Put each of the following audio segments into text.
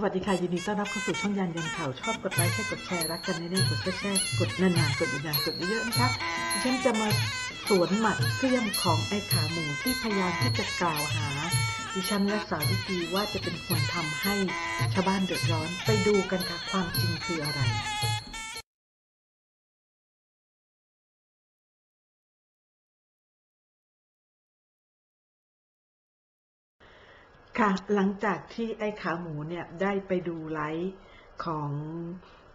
สวัสดีค่ะยินดีต้อนรับเข้าสู่ช่องยันยันข่าวชอบกดไลค์แช่กดแชร์รักกันแน่ๆกดแชร์แช่กดนานๆกดนานๆกดเยอะๆนะคะฉันจะมาสวนหมัดเสื่อมของไอ้ขาหมูที่พยายามที่จะกล่าวหา ดิฉันและสาววิธีว่าจะเป็นคนทำให้ชาวบ้านเดือดร้อนไปดูกันค่ะความจริงคืออะไร ค่ะ หลังจากที่ไอ้ขาหมูเนี่ยได้ไปดูไลฟ์ของ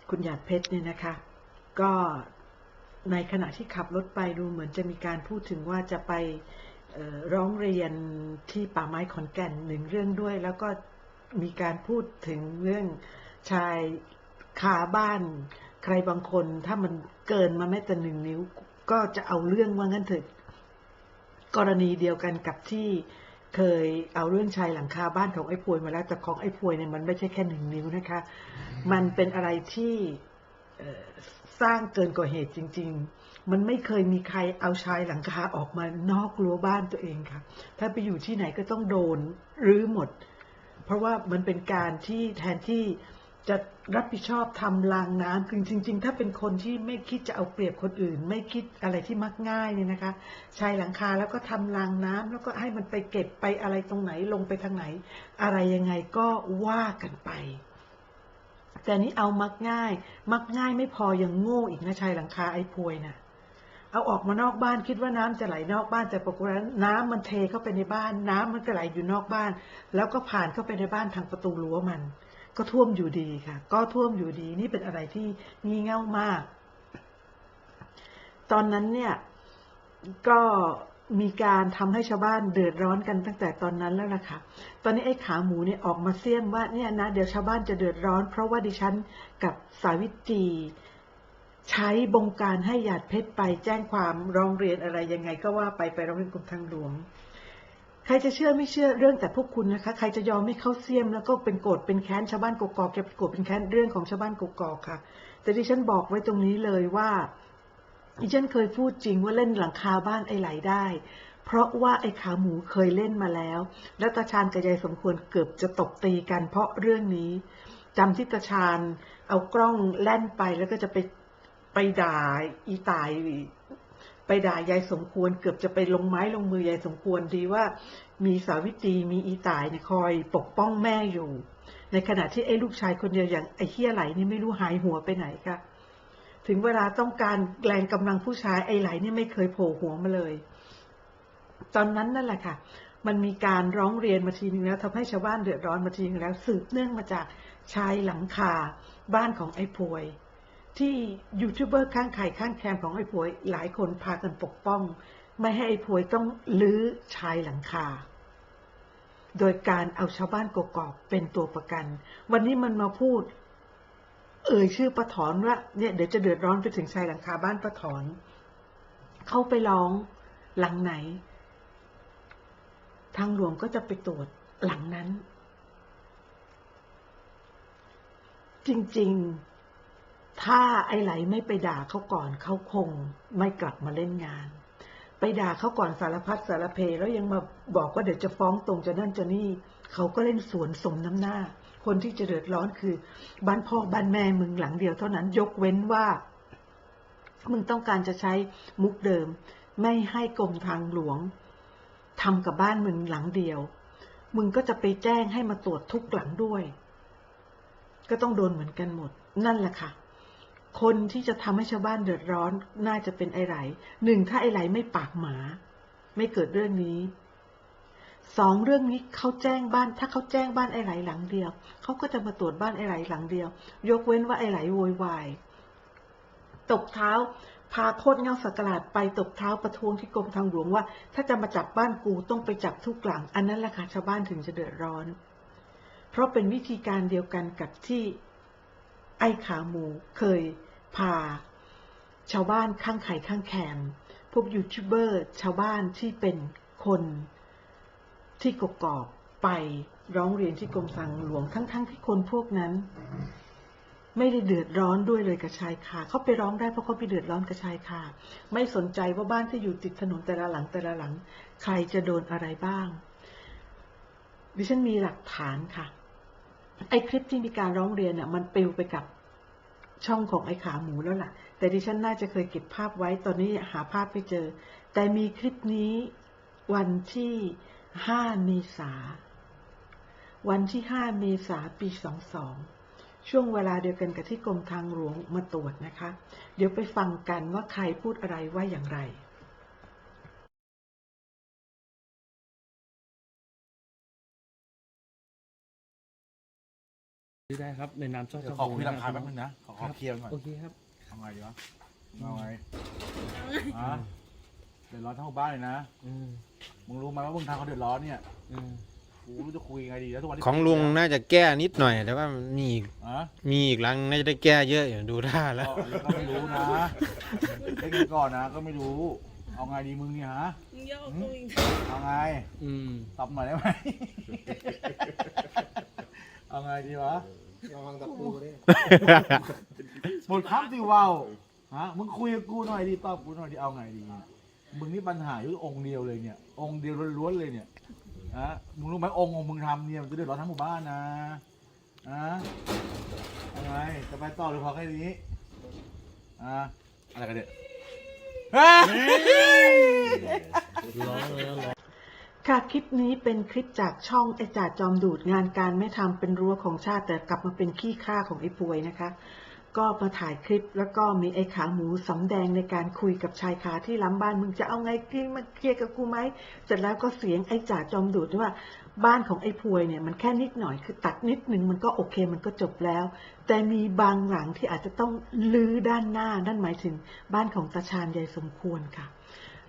คุณหยาดเพชรเนี่ยนะคะ ก็ในขณะที่ขับรถไปดูเหมือนจะมีการพูดถึงว่าจะไปร้องเรียนที่ป่าไม้ขอนแก่นหนึ่งเรื่องด้วย แล้วก็มีการพูดถึงเรื่องชายคาบ้านใครบางคนถ้ามันเกินมาแม้แต่หนึ่งนิ้ว ก็จะเอาเรื่องว่างั้นเถิดกรณีเดียวกันกับที่ เคยเอาเรื่องชายหลังคาบ้านของไอ้พวยมาแล้วแต่ของไอ้พวยเนี่ยมันไม่ใช่แค่หนึ่งนิ้วนะคะ มันเป็นอะไรที่เอ่อสร้างเกินกว่าเหตุจริง ๆ มันไม่เคยมีใครเอาชายหลังคาออกมานอกรั้วบ้านตัวเองค่ะ ถ้าไปอยู่ที่ไหนก็ต้องโดนรื้อหมด เพราะว่ามันเป็นการที่แทนที่ จะรับผิดชอบทำรางน้ำคือจริง ๆ ถ้าเป็นคนที่ไม่คิดจะเอาเปรียบคนอื่น ไม่คิดอะไรที่มักง่ายเนี่ยนะคะชายหลังคาแล้วก็ทำรางน้ำแล้วก็ให้มันไปเก็บไปอะไรตรงไหนลงไปทางไหน อะไรยังไงก็ว่ากันไป แต่นี้เอามักง่าย มักง่ายไม่พอยังโง่อีกนะชายหลังคาไอ้พวยน่ะเอาออกมานอกบ้านคิดว่าน้ำจะไหลนอกบ้านแต่ปรากฏว่าน้ำมันเทเข้าไปในบ้าน น้ำมันก็ไหลอยู่นอกบ้าน แล้วก็ผ่านเข้าไปในบ้านทางประตูรั้วมัน ก็ท่วมอยู่ดีค่ะ ก็ท่วมอยู่ดีนี่เป็นอะไรที่งี่เง่ามาก ตอนนั้นเนี่ยก็มีการทำให้ชาวบ้านเดือดร้อนกันตั้งแต่ตอนนั้นแล้วล่ะค่ะ ตอนนี้ไอ้ขาหมูเนี่ยออกมาเสี่ยมว่าเนี่ยนะเดี๋ยวชาวบ้านจะเดือดร้อน เพราะว่าดิฉันกับสาวิตรีใช้บงการให้หยาดเพชรไปแจ้งความร้องเรียนอะไรยังไงก็ว่าไปไปร้องเรียนกรมทางหลวง ใครจะเชื่อไม่เชื่อเรื่องแต่พวกคุณนะคะ ใครจะยอมไม่เข้าเสียม แล้วก็เป็นโกรธเป็นแค้นชาวบ้านกกอกเก็บโกรธเป็นแค้นเรื่องของชาวบ้านกกอกค่ะ แต่ดิฉันบอกไว้ตรงนี้เลยว่าดิฉันเคยพูดจริงว่าเล่นหลังคาบ้านไอ้ไหลได้ เพราะว่าไอ้ขาหมูเคยเล่นมาแล้ว แล้วตาชาญกับยายสมควรเกือบจะตบตีกัน เพราะเรื่องนี้จำที่ตาชาญเอากล้องแล่นไปแล้วก็จะไปไปด่าอีตาย ไปด่ายายสมควร เกือบจะไปลงไม้ลงมือยายสมควรดีว่า มีสาวิตรีมีอีตายเนี่ยคอยปกป้องแม่อยู่ ในขณะที่ไอ้ลูกชายคนเดียวอย่างไอ้เฮียไหลนี่ไม่รู้หายหัวไปไหนค่ะ ถึงเวลาต้องการแรงกำลังผู้ชายไอ้ไหลนี่ไม่เคยโผล่หัวมาเลย ตอนนั้นนั่นแหละค่ะ มันมีการร้องเรียนมาทีนึงแล้วทำให้ชาวบ้านเดือดร้อนมาทีนึงแล้ว สืบเนื่องมาจากชายหลังคาบ้านของไอ้พวย ที่ยูทูบเบอร์ข้างไข่ข้างแคมของไอ้พวยหลายคนพากันปกป้อง ไม่ให้ไอ้พวยต้องลื้อชายหลังคา โดยการเอาชาวบ้านกกอกเป็นตัวประกัน วันนี้มันมาพูด เอ่ยชื่อป้าถอนว่าเนี่ยเดี๋ยวจะเดือดร้อนไปถึงชายหลังคาบ้านป้าถอน เข้าไปร้องหลังไหน ทางหลวงก็จะไปตรวจหลังนั้น จริง ๆ ถ้าไอ้ไหลไม่ไปด่าเขาก่อนเขาคงไม่กลับมาเล่นงาน ไปด่าเขาก่อนสารพัดสารเพแล้วยังมาบอกว่าเดี๋ยวจะฟ้องตรงจะนั่นจะนี่เขาก็เล่นสวนสมน้ำหน้า คนที่จะเดือดร้อนคือบ้านพ่อบ้านแม่มึงหลังเดียวเท่านั้นยกเว้นว่ามึงต้องการจะใช้มุกเดิม ไม่ให้กรมทางหลวงทำกับบ้านมึงหลังเดียว มึงก็จะไปแจ้งให้มาตรวจทุกหลังด้วย ก็ต้องโดนเหมือนกันหมด นั่นแหละค่ะ คนที่จะทำให้ชาวบ้านเดือดร้อนน่าจะเป็นไอ้ไหลหนึ่งถ้าไอ้ไหลไม่ปากหมา ไม่เกิดเรื่องนี้สองเรื่องนี้เขาแจ้งบ้าน ถ้าเขาแจ้งบ้านไอ้ไหลหลังเดียวเขาก็จะมาตรวจบ้านไอ้ไหลหลังเดียว ยกเว้นว่าไอ้ไหลโวยวายตบเท้าพาโคตรเงาสักหลาดไปตบเท้าประท้วงที่กรมทางหลวงว่า ถ้าจะมาจับบ้านกูต้องไปจับทุกหลัง อันนั้นแหละค่ะชาวบ้านถึงจะเดือดร้อน เพราะเป็นวิธีการเดียวกันกับที่ ไอ้ขาหมูเคยพา ชาวบ้านข้างไข่ข้างแคมพวกยูทูบเบอร์ชาวบ้านที่เป็นคนที่กกอกไปร้องเรียนที่กรมทางหลวงทั้งๆทที่คนพวกนั้น ไม่ได้เดือดร้อนด้วยเลยกับชายคาเขาไปร้องได้เพราะเขาไปเดือดร้อนกับชายคาไม่สนใจว่าบ้านที่อยู่ติดถนนแต่ละหลังแต่ละหลัง ใครจะโดนอะไรบ้าง ดิฉันมีหลักฐานค่ะ ไอ้คลิปที่มีการร้องเรียนเนี่ยมันปลิวไปกับช่องของไอ้ขาหมูแล้วล่ะ แต่ดิฉันน่าจะเคยเก็บภาพไว้ ตอนนี้หาภาพไม่เจอ แต่มีคลิปนี้วันที่5เมษา วันที่5เมษาปี22ช่วงเวลาเดียวกันกับที่กรมทางหลวงมาตรวจนะคะ เดี๋ยวไปฟังกันว่าใครพูดอะไรว่าอย่างไร ซื้อได้ครับในนามช่องเดี๋ยวขอคุยราคาแป๊บนึงนะ ขอขอเคลียร์ก่อนโอเคครับ ทำไงดีวะเอาไงฮะเดือดร้อนทั้งหมู่บ้านเลยนะ อืมมึงรู้ไหมว่ามึงทำเขาเดือดร้อนเนี่ย อืมกูไม่รู้จะคุยยังไงดีแล้วทุกวันนี้ของลุงน่าจะแก้นิดหน่อย แต่ว่ามีอีกฮะมีอีกหลังน่าจะได้แก้เยอะอยู่ดูท่าแล้วก็ก็ไม่รู้นะเล็กนิดก่อนนะ ก็ไม่รู้ เอาไงดีมึงเนี่ยฮะ มึงย่อกูอีกเอาไง อืมตอบหน่อยได้ไหม เอาไงดีวะ ระวังตะปูด้วยหมดคำสิว่าวฮะมึงคุยกับกูหน่อยดิตอบกูหน่อยดิเอาไงดีมึงนี่ปัญหาอยู่องค์เดียวเลยเนี่ย องค์เดียวล้วนๆเลยเนี่ยฮะมึงรู้ไหมองค์ของมึงทำเนี่ยมันจะเดือดร้อนทั้งหมู่บ้านนะฮะเอาไงจะไปต่อหรือพอแค่นี้อะอะไรกันเนี่ยเฮ้ยร้องแล้วร้อง ค่ะคลิปนี้เป็นคลิปจากช่องไอจ่าจอมดูดงานการไม่ทำเป็นรั้วของชาติ แต่กลับมาเป็นขี้ข้าของไอ้ป่วยนะคะ ก็มาถ่ายคลิปแล้วก็มีไอ้ขาหมูสำแดงในการคุยกับชายขาที่ล้ำบ้านมึงจะเอาไงที่มาเคลียร์กับกูไหมเสร็จแล้วก็เสียงไอ้จ่าจอมดูดว่าบ้านของไอ้พวยเนี่ยมันแค่นิดหน่อยคือตัดนิดหนึ่งมันก็โอเคมันก็จบแล้ว แต่มีบางหลังที่อาจจะต้องลื้อด้านหน้านั่นหมายถึงบ้านของตาชาญยายสมควรค่ะ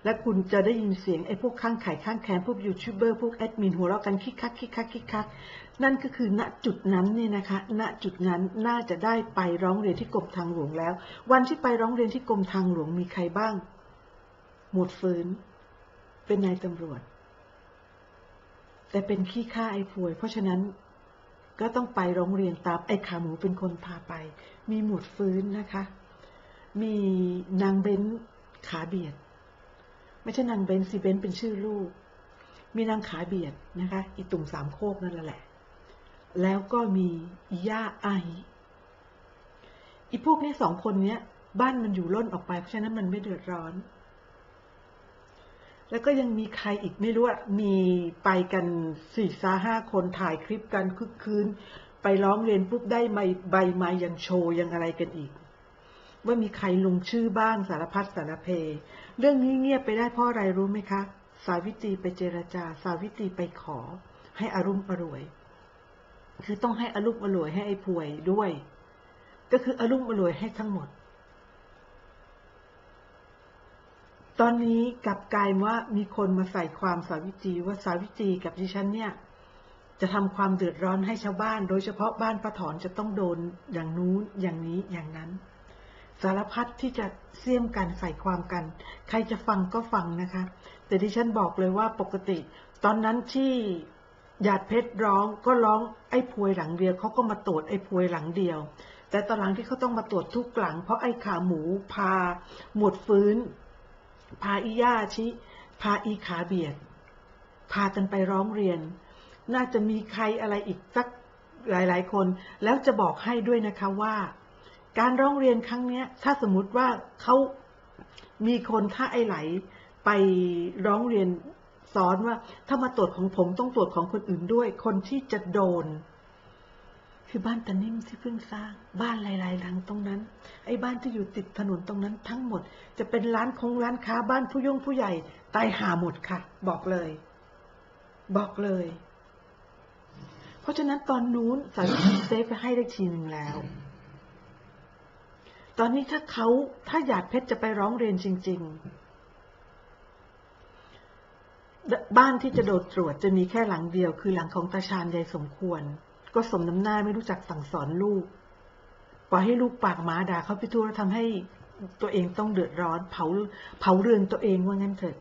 และคุณจะได้ยินเสียงไอ้พวกข้างไข่ข้างแขนพวกยูทูบเบอร์พวกแอดมินหัวเราะกันคิกคักคิกคักคิกคักนั่นก็คือณจุดนั้นเนี่ยนะคะ ณจุดนั้นน่าจะได้ไปร้องเรียนที่กรมทางหลวงแล้ว วันที่ไปร้องเรียนที่กรมทางหลวงมีใครบ้าง หมวดฟื้น เป็นนายตำรวจ แต่เป็นขี้ข้าไอ้พวย เพราะฉะนั้นก็ต้องไปร้องเรียนตามไอ้ขาหมูเป็นคนพาไป มีหมวดฟื้นนะคะ มีนางเบ้นขาเบียด ไม่ใช่นางเบนซีเบนเป็นชื่อลูก มีนางขาเบียดนะคะอีตุ่มสามโคกนั่นแหละ แล้วก็มีย่าไออีพวกนี้สองคนเนี้ย บ้านมันอยู่ล้นออกไป เพราะฉะนั้นมันไม่เดือดร้อน แล้วก็ยังมีใครอีกไม่รู้อะมีไปกันสี่ซาห้าคนถ่ายคลิปกันคึกคืนไปร้องเรียนปุ๊บได้ใบใบมายังโชว์ยังอะไรกันอีก ว่ามีใครลงชื่อบ้างสารพัดสารเพ เรื่องนี้เงียบไปได้เพราะอะไรรู้ไหมคะ สาวิตรีไปเจรจา สาวิตรีไปขอ ให้อารุมอรวย คือต้องให้อารุมอรวยให้ไอ้ป่วยด้วย ก็คืออารุมอรวยให้ทั้งหมด ตอนนี้กลับกลายว่ามีคนมาใส่ความสาวิตรีว่าสาวิตรีกับดิฉันเนี่ย จะทำความเดือดร้อนให้ชาวบ้าน โดยเฉพาะบ้านป้าถอนจะต้องโดนอย่างนู้นอย่างนี้อย่างนั้น สารพัดที่จะเสี่ยมกันใส่ความกัน ใครจะฟังก็ฟังนะคะ แต่ดิฉันบอกเลยว่าปกติ ตอนนั้นที่หยาดเพชรร้องก็ร้องไอ้พวยหลังเดียวเขาก็มาตรวจไอ้พวยหลังเดียว แต่ตอนหลังที่เขาต้องมาตรวจทุกหลัง เพราะไอ้ขาหมูพา หมวดฟื้น พาอีย่าชิ พาอีขาเบียด พากันไปร้องเรียน น่าจะมีใครอะไรอีกสักหลาย ๆ คน แล้วจะบอกให้ด้วยนะคะว่า การร้องเรียนครั้งเนี้ย ถ้าสมมุติว่าเขามีคนถ้าไอไหลไปร้องเรียนสอนว่า ถ้ามาตรวจของผมต้องตรวจของคนอื่นด้วย คนที่จะโดน คือบ้านตะนิ่มที่เพิ่งสร้าง บ้านหลายๆหลังตรงนั้น ไอ้บ้านที่อยู่ติดถนนตรงนั้นทั้งหมด จะเป็นร้านคงร้านค้าบ้านผู้ย่งผู้ใหญ่ตายหาหมดค่ะ บอกเลย บอกเลย เพราะฉะนั้นตอนนู้นสาวิตรีเซฟไปให้ได้ทีหนึ่งแล้ว ตอนนี้ถ้าเขาถ้าหยาดเพชรจะไปร้องเรียนจริง ๆ บ้านที่จะโดดตรวจจะมีแค่หลังเดียว คือหลังของตาชาญยายสมควร ก็สมน้ำหน้าไม่รู้จักสั่งสอนลูก ปล่อยให้ลูกปากหมาด่าเขาไปทั่วแล้วทำให้ตัวเองต้องเดือดร้อน เผาเผาเรือนตัวเองว่างั้นเถอะ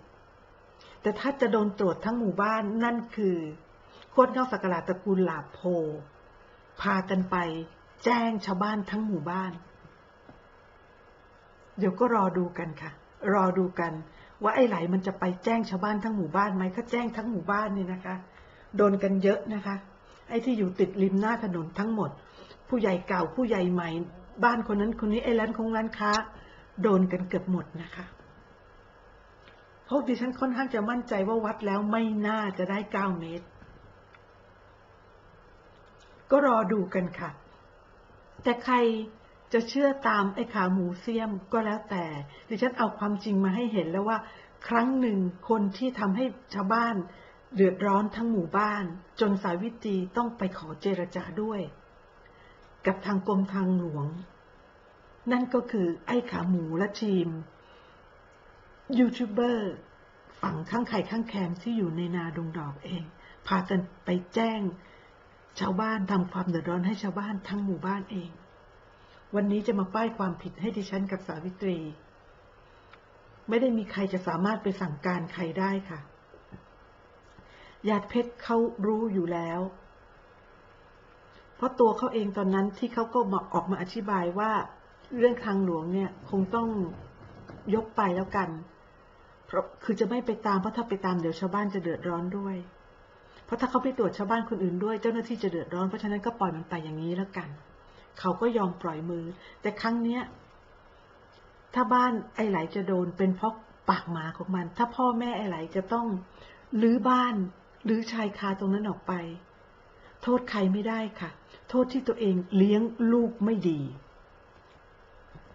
แต่ถ้าจะโดนตรวจทั้งหมู่บ้านนั่นคือโคตรนอกสักราตระกูลหลาโพ พากันไปแจ้งชาวบ้านทั้งหมู่บ้าน เดี๋ยวก็รอดูกันค่ะ รอดูกัน ว่าไอ้ไหลมันจะไปแจ้งชาวบ้านทั้งหมู่บ้านไหมถ้าแจ้งทั้งหมู่บ้านเนี่ยนะคะ โดนกันเยอะนะคะ ไอ้ที่อยู่ติดริมหน้าถนนทั้งหมด ผู้ใหญ่เก่าผู้ใหญ่ใหม่ บ้านคนนั้นคนนี้ไอ้ร้านคงร้านค้า โดนกันเกือบหมดนะคะเพราะดิฉันค่อนข้างจะมั่นใจว่าวัดแล้วไม่น่าจะได้เก้าเมตร ก็รอดูกันค่ะ แต่ใคร จะเชื่อตามไอ้ขาหมูเสียมก็แล้วแต่ ดิฉันเอาความจริงมาให้เห็นแล้วว่า ครั้งหนึ่งคนที่ทำให้ชาวบ้าน เดือดร้อนทั้งหมู่บ้าน จนสาวิตรีต้องไปขอเจรจาด้วย กับทางกรมทางหลวง นั่นก็คือไอ้ขาหมูและทีม ยูทูบเบอร์ฝั่งข้างไข่ข้างแคมที่อยู่ในนาดงดอกเอง พากันไปแจ้ง ชาวบ้านทำความเดือดร้อนให้ชาวบ้านทั้งหมู่บ้านเอง วันนี้จะมาป้ายความผิดให้ดิฉันกับสาวิตรี ไม่ได้มีใครจะสามารถไปสั่งการใครได้ค่ะญาติเพชรเขารู้อยู่แล้ว เพราะตัวเขาเองตอนนั้นที่เขาก็มาออกมาอธิบายว่า เรื่องทางหลวงเนี่ยคงต้องยกไปแล้วกัน เพราะคือจะไม่ไปตามเพราะถ้าไปตามเดี๋ยวชาวบ้านจะเดือดร้อนด้วย เพราะถ้าเขาไปตรวจชาวบ้านคนอื่นด้วย เจ้าหน้าที่จะเดือดร้อนเพราะฉะนั้นก็ปล่อยมันไปอย่างนี้แล้วกัน เขาก็ยอมปล่อยมือ แต่ครั้งเนี้ย ถ้าบ้านไอ้ไหลจะโดนเป็นเพราะปากหมาของมัน ถ้าพ่อแม่ไอ้ไหลจะต้องรื้อบ้านหรือชายคาตรงนั้นออกไป โทษใครไม่ได้ค่ะ โทษที่ตัวเองเลี้ยงลูกไม่ดี